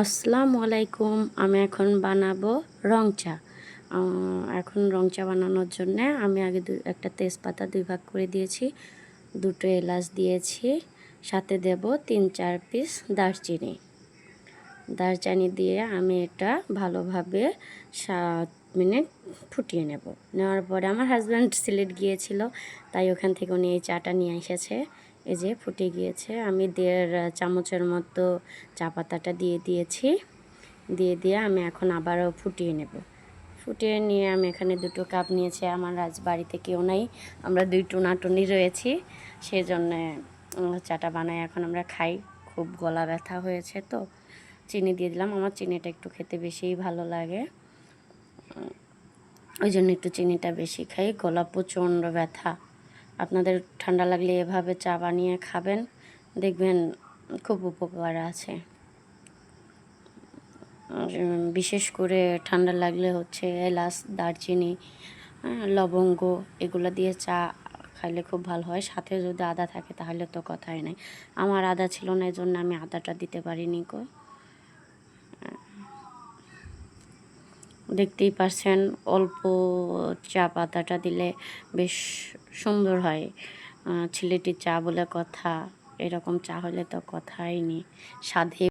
আসসালামু আলাইকুম, আমি এখন বানাবো রং চা এখন রং চা বানানোর জন্য আমি আগে দু, একটা তেজপাতা দুই ভাগ করে দিয়েছি, দুটো এলাচ দিয়েছি, সাথে দেব তিন চার পিস দারচিনি। দারচিনি দিয়ে আমি এটা ভালোভাবে সাত মিনিট ফুটিয়ে নেব। নেওয়ার পরে আমার হাজব্যান্ড সিলেট গিয়েছিল, তাই ওখান থেকে উনি এই চাটা নিয়ে এসেছে। এই যে ফুটে গিয়েছে। আমি দেড় চামচের মতো চা পাতাটা দিয়ে দিয়েছি। দিয়ে দিয়ে আমি এখন আবারও ফুটিয়ে নেব। ফুটিয়ে নিয়ে আমি এখানে দুটো কাপ নিয়েছি। আমার আজ বাড়িতে কেউ নাই। আমরা দুই টুনাটুনি রয়েছি। সেজন্য চাটা বানাই এখন আমরা খাই। খুব গলা ব্যথা হয়েছে তো। চিনি দিয়ে দিলাম। আমার চিনিটা একটু খেতে বেশিই ভালো লাগে। ওই জন্য একটু চিনিটা বেশি খাই। গলা প্রচণ্ড ব্যথা। আপনাদের ঠান্ডা লাগলে এভাবে চা বানিয়ে খাবেন। দেখবেন খুব উপকার আছে। বিশেষ করে ঠান্ডা লাগলে হচ্ছে এলাচ, দারচিনি লবঙ্গ এগুলো দিয়ে চা খাইলে খুব ভালো হয়। সাথে যদি আদা থাকে তাহলে তো কথাই নাই। আমার আদা ছিল না এই জন্য আমি আদাটা দিতে পারিনি কো দেখতেই পারছেন, অল্প চা পাতাটা দিলে বেশ সুন্দর হয়। ছেলেটি চা বলে কথা, এরকম চা হলে তো কথাই নেই। স্বাদে